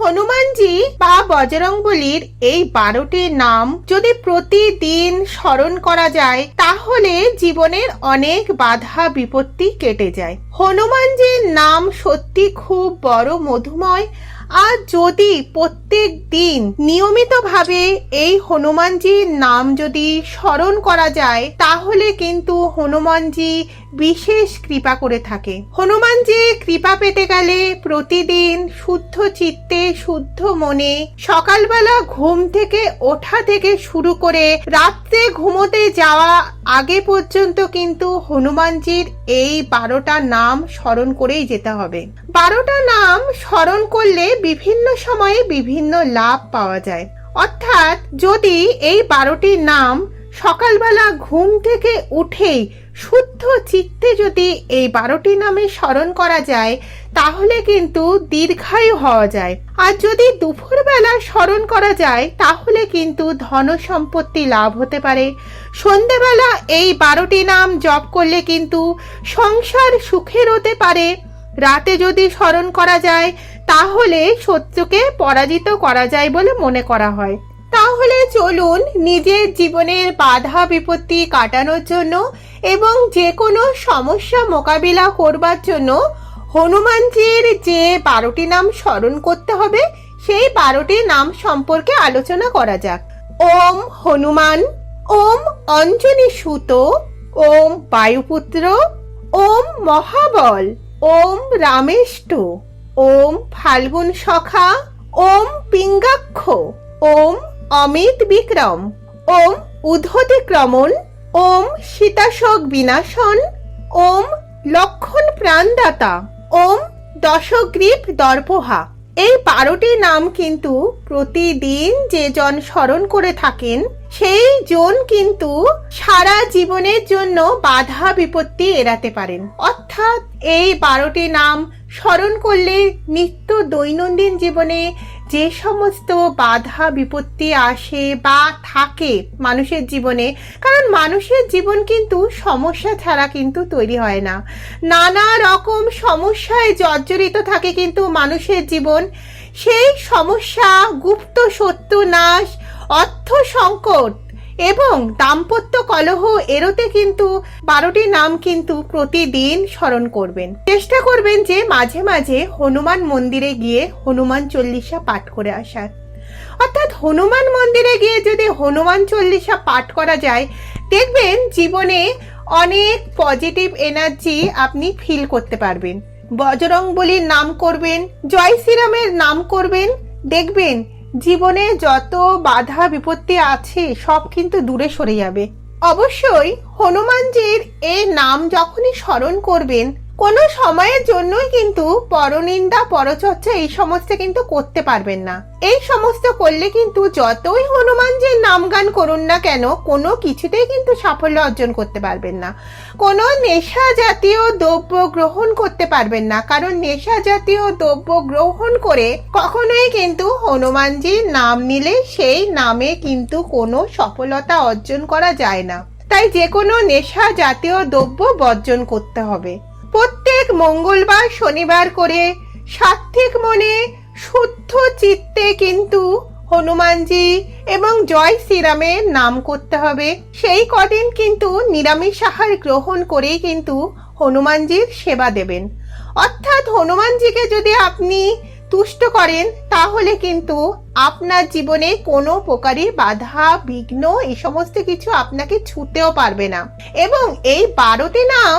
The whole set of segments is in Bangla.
হনুমানজি বা বজরংবলীর এই বারোটি নাম যদি প্রতিদিন স্মরণ করা যায়, তাহলে জীবনের অনেক বাধা বিপত্তি কেটে যায়। হনুমানজির নাম সত্যি খুব বড় মধুময় আর যদি প্রত্যেক দিন নিয়মিতভাবে এই হনুমানজির নাম যদি স্মরণ করা যায়, তাহলে কিন্তু হনুমানজি বিশেষ কৃপা করে থাকে। হনুমানজি কৃপা পেতে গেলে প্রতিদিন শুদ্ধ চিত্তে, শুদ্ধ মনে সকালবেলা ঘুম থেকে ওঠা থেকে শুরু করে রাত্রে ঘুমোতে যাওয়া আগে পর্যন্ত কিন্তু হনুমানজির এই বারোটা নাম স্মরণ করেই যেতে হবে। বারোটা নাম স্মরণ করলে বিভিন্ন সময়ে বিভিন্ন লাভ পাওয়া যায়। অর্থাৎ যদি এই বারোটি নাম সকালবেলা ঘুম থেকে উঠেই শুদ্ধ চিত্তে যদি এই বারোটি নামে স্মরণ করা যায় তাহলে কিন্তু দীর্ঘায়ু হওয়া যায়। আর যদি দুপুরবেলা স্মরণ করা যায়, তাহলে কিন্তু ধন সম্পত্তি লাভ হতে পারে। সন্ধেবেলা এই বারোটি নাম জপ করলে কিন্তু সংসার সুখের হতে পারে। রাতে যদি স্মরণ করা যায়, তাহলে শত্রুকে পরাজিত করা যায় বলে মনে করা হয়। তাহলে চলুন নিজের জীবনের বাধা বিপত্তি কাটানোর জন্য এবং যে কোনো সমস্যা মোকাবিলা করবার জন্য হনুমানজির যে বারোটি নাম স্মরণ করতে হবে, সেই বারোটি নাম সম্পর্কে আলোচনা করা যাক। ওম হনুমান, ওম অঞ্জনী সুত ওম বায়ুপুত্র, ওম মহাবল, ওম রামেষ্ট, ওম ফাল্গুন সখা, ওম পিঙ্গাক্ষ, ওম অমিত বিক্রম, ওম উদ্ধতিক্রমণ ওম সীতাশোক বিনাশন, ওম লক্ষণ প্রাণদাতা। ওম দশগ্রীব দর্পহা। এই বারোটি নাম কিন্তু প্রতিদিন যে জন স্মরণ করে থাকেন, সেই জন কিন্তু সারা জীবনের জন্য বাধা বিপত্তি এড়াতে পারেন। অর্থাৎ এই বারোটি নাম স্মরণ করলে নিত্য দৈনন্দিন জীবনে যে সমস্ত বাধা, বিপত্তি আসে বা থাকে মানুষের জীবনে, কারণ মানুষের জীবন কিন্তু সমস্যা ছাড়া কিন্তু তৈরি হয় না। নানা রকম সমস্যায় জর্জরিত থাকে কিন্তু মানুষের জীবন। সেই সমস্যা, গুপ্ত সত্য, নাশ, অর্থ সংকট এবং দাম্পত্য কলহ এরোতে কিন্তু বারোটি নাম কিন্তু প্রতিদিন স্মরণ করবেন। চেষ্টা করবেন যে মাঝে মাঝে হনুমান মন্দিরে গিয়ে হনুমান চল্লিশা পাঠ করে আসার। অর্থাৎ হনুমান মন্দিরে গিয়ে যদি হনুমান চল্লিশা পাঠ করা যায়, দেখবেন জীবনে অনেক পজিটিভ এনার্জি আপনি ফিল করতে পারবেন। বজরং বলির নাম করবেন জয় শ্রীরামের নাম করবেন, দেখবেন জীবনে যত বাধা বিপত্তি আছে, সব কিন্তু দূরে সরে যাবে। অবশ্যই হনুমানজির এ নাম যখনই স্মরণ করবেন কোনো সময়ের জন্যই কিন্তু পরনিন্দা, পরচর্চা এই সমস্ত কিন্তু করতে পারবেন না। এই সমস্ত করলে কিন্তু যতই হনুমানজির নাম গান করুন না কেন, কোনো কিছুতেই কিন্তু সাফল্য অর্জন করতে পারবেন না। কোনো নেশা জাতীয় দ্রব্য গ্রহণ করতে পারবেন না, কারণ নেশা জাতীয় দ্রব্য গ্রহণ করে কখনোই কিন্তু হনুমানজির নাম নিলে সেই নামে কিন্তু কোনো সফলতা অর্জন করা যায় না। তাই যে কোনো নেশা জাতীয় দ্রব্য বর্জন করতে হবে। প্রত্যেক মঙ্গলবার শনিবার করে সাত্ত্বিক মনে শুদ্ধ চিত্তে কিন্তু হনুমানজি এবং জয় শ্রীরামের নাম করতে হবে। সেই কদিন কিন্তু নিরামিষ আহার গ্রহণ করেই কিন্তু হনুমানজির সেবা দেবেন। অর্থাৎ হনুমানজিকে যদি আপনি তুষ্ট করেন, তাহলে কিন্তু আপনার জীবনে কোনো প্রকারই বাধা, বিঘ্ন এই সমস্ত কিছু আপনাকে ছুটেও পারবে না। এবং এই বারোটি নাম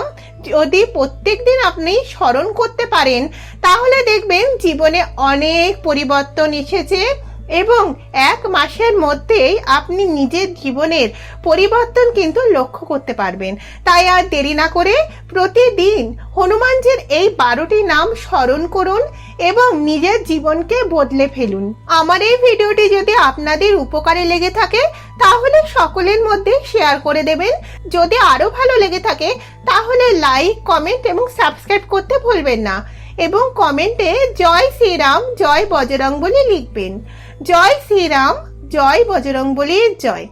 যদি প্রত্যেক দিন আপনি স্মরণ করতে পারেন, তাহলে দেখবেন জীবনে অনেক পরিবর্তন এসেছে। এবং এক মাসের মধ্যেই আপনি নিজের জীবনের পরিবর্তন কিন্তু লক্ষ্য করতে পারবেন। তাই আর দেরি না করে প্রতিদিন হনুমানজির এই বারোটি নাম স্মরণ করুন এবং নিজের জীবনকে বদলে ফেলুন। আমার এই ভিডিওটি যদি আপনাদের উপকারে লেগে থাকে, তাহলে সকলের মধ্যে শেয়ার করে দেবেন। যদি আরও ভালো লেগে থাকে, তাহলে লাইক, কমেন্ট এবং সাবস্ক্রাইব করতে ভুলবেন না। এবং কমেন্টে জয় শ্রীরাম, জয় বজরং বলে লিখবেন। জয় শ্রীরাম জয় বজরং বলির জয়।